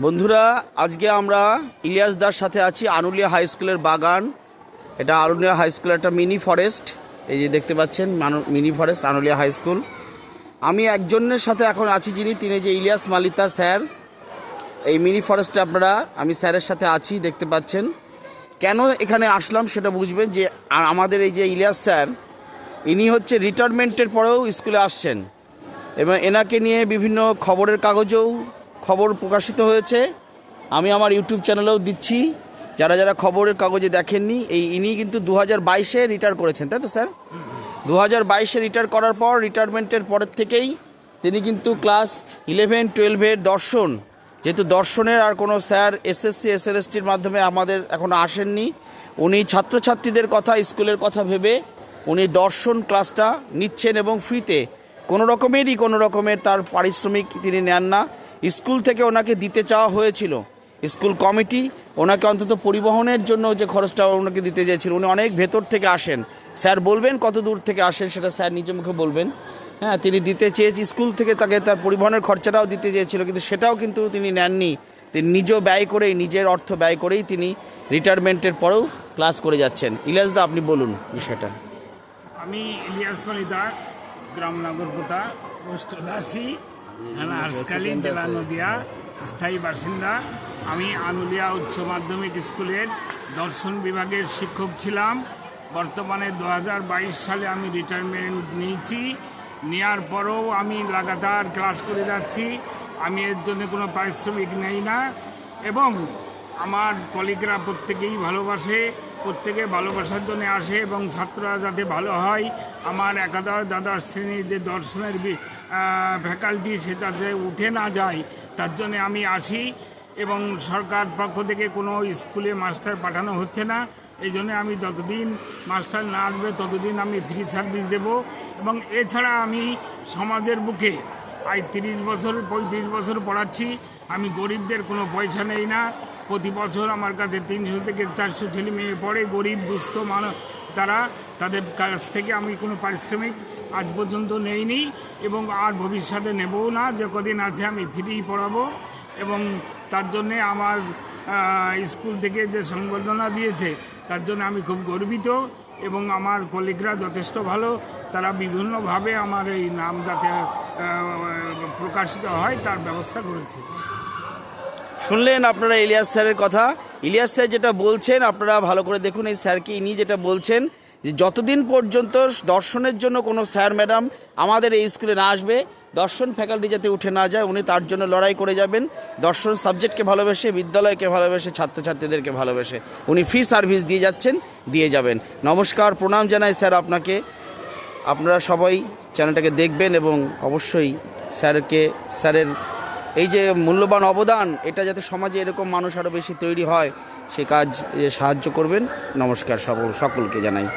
বন্ধুরা, আজকে আমরা ইলিয়াস দার সাথে আছি, আনুলিয়া হাই স্কুলের বাগান। এটা আনুলিয়া হাই স্কুলের একটা মিনি ফরেস্ট। এই যে দেখতে পাচ্ছেন, mini forest, Anulia high school. আমি একজনের সাথে এখন আছি যিনি, তিনি যে ইলিয়াস মালিতা স্যার। এই মিনি ফরেস্টে আপনারা, আমি স্যারের সাথে আছি, দেখতে পাচ্ছেন। কেন এখানে আসলাম সেটা বুঝবেন যে আমাদের এই যে ইলিয়াস স্যার, ইনি হচ্ছে রিটায়ারমেন্টের পরেও স্কুলে আসছেন। এবং এনাকে নিয়ে বিভিন্ন খবরের কাগজেও খবর প্রকাশিত হয়েছে, আমি আমার ইউটিউব চ্যানেলেও দিচ্ছি। যারা যারা খবরের কাগজে দেখেননি, এই ইনি কিন্তু দু হাজার বাইশে রিটায়ার করেছেন, তাই তো স্যার? দু হাজার বাইশে রিটায়ার করার পর রিটায়ারমেন্টের পরের থেকেই তিনি কিন্তু ক্লাস ইলেভেন টুয়েলভের দর্শন। যেহেতু দর্শনের আর কোনো স্যার এসএসসি, এসএলএসটির মাধ্যমে আমাদের এখনও আসেননি, উনি ছাত্রছাত্রীদের কথা, স্কুলের কথা ভেবে উনি দর্শন ক্লাসটা নিচ্ছেন এবং ফ্রিতে। কোনো রকমেরই কোনো রকমের তার পারিশ্রমিক তিনি নেন না। স্কুল থেকে ওনাকে দিতে চাওয়া হয়েছিল। স্কুল কমিটি ওনাকে অন্তত পরিবহনের জন্য যে খরচটা ওনাকে দিতে চেয়েছিল উনি অনেক ভেতর থেকে আসেন। স্যার বলবেন কত দূর থেকে আসেন সেটা স্যার নিজে মুখে বলবেন। হ্যাঁ তিনি দিতে চেয়েছি, স্কুল থেকে তাকে তার পরিবহনের খরচাটাও দিতে চেয়েছিল, কিন্তু সেটাও কিন্তু তিনি নেননি। তিনি নিজেও ব্যয় করেই, নিজের অর্থ ব্যয় করেই তিনি রিটায়ারমেন্টের পরেও ক্লাস করে যাচ্ছেন। ইলিয়াসদা আপনি বলুন বিষয়টা। আমি ইলিয়াস মালিদা, গ্রাম নাগরকোটা পোস্ট উলাসি থানা জেলা নদিয়া স্থায়ী বাসিন্দা। আমি আনুলিয়া উচ্চ মাধ্যমিক স্কুলের দর্শন বিভাগের শিক্ষক ছিলাম। বর্তমানে দু হাজার বাইশ সালে আমি রিটায়ারমেন্ট নিয়েছি। নেওয়ার পরেও আমি লাগাতার ক্লাস করে যাচ্ছি। আমি এর জন্য কোনো পারিশ্রমিক নেই না। এবং আমার কলিগরা প্রত্যেকেই ভালোবাসে প্রত্যেকে ভালোবাসার জন্য আসে এবং ছাত্ররা যাতে ভালো হয় আমার একাদশ দ্বাদশ শ্রেণির যে দর্শনের ফ্যাকাল্টি সেটাতে উঠে না যায়, তার জন্য আমি আসি এবং সরকার পক্ষ থেকে কোনো স্কুলে মাস্টার পাঠানো হচ্ছে না। এই জন্য আমি যতদিন মাস্টার না আসবে, ততদিন আমি ফ্রি সার্ভিস দেব এবং এছাড়া আমি সমাজের বুকে আজ তিরিশ বছর, পঁয়ত্রিশ বছর পড়াচ্ছি। আমি গরিবদের কোনো পয়সা নেই না। প্রতি বছর আমার কাছে তিনশো থেকে চারশো ছেলে মেয়ে পড়ে, গরিব, দুস্থ মানুষ তারা তাদের কাছ থেকে আমি কোনো পারিশ্রমিক আজ পর্যন্ত নেইনি এবং আর ভবিষ্যতে নেবও না। যে কদিন আছে আমি ফ্রি পড়াবো এবং তার জন্যে আমার স্কুল থেকে যে সংবর্ধনা দিয়েছে, তার জন্য আমি খুব গর্বিত এবং আমার কলিগরা যথেষ্ট ভালো। তারা বিভিন্নভাবে আমার এই নাম যাতে প্রকাশিত হয়, তার ব্যবস্থা করেছে। শুনলেন আপনারা ইলিয়াস স্যারের কথা। ইলিয়াস স্যার যেটা বলছেন, আপনারা ভালো করে দেখুন, এই স্যারকে ইনি যেটা বলছেন যে যতদিন পর্যন্ত দর্শনের জন্য কোনো স্যার, ম্যাডাম আমাদের এই স্কুলে না আসবে, দর্শন ফ্যাকাল্টি যাতে উঠে না যায়, উনি তার জন্য লড়াই করে যাবেন। দর্শন সাবজেক্টকে ভালোবেসে, বিদ্যালয়কে ভালোবেসে, ছাত্রছাত্রীদেরকে ভালোবেসে উনি ফ্রি সার্ভিস দিয়ে যাচ্ছেন, দিয়ে যাবেন। নমস্কার, প্রণাম জানাই স্যার আপনাকে। আপনারা সবাই চ্যানেলটাকে দেখবেন এবং অবশ্যই স্যারকে, স্যারের এই যে মূল্যবান অবদান, এটা যাতে সমাজে এরকম মানুষ আরও বেশি তৈরি হয়, সে কাজ সাহায্য করবেন। নমস্কার সকল সকলকে জানাই।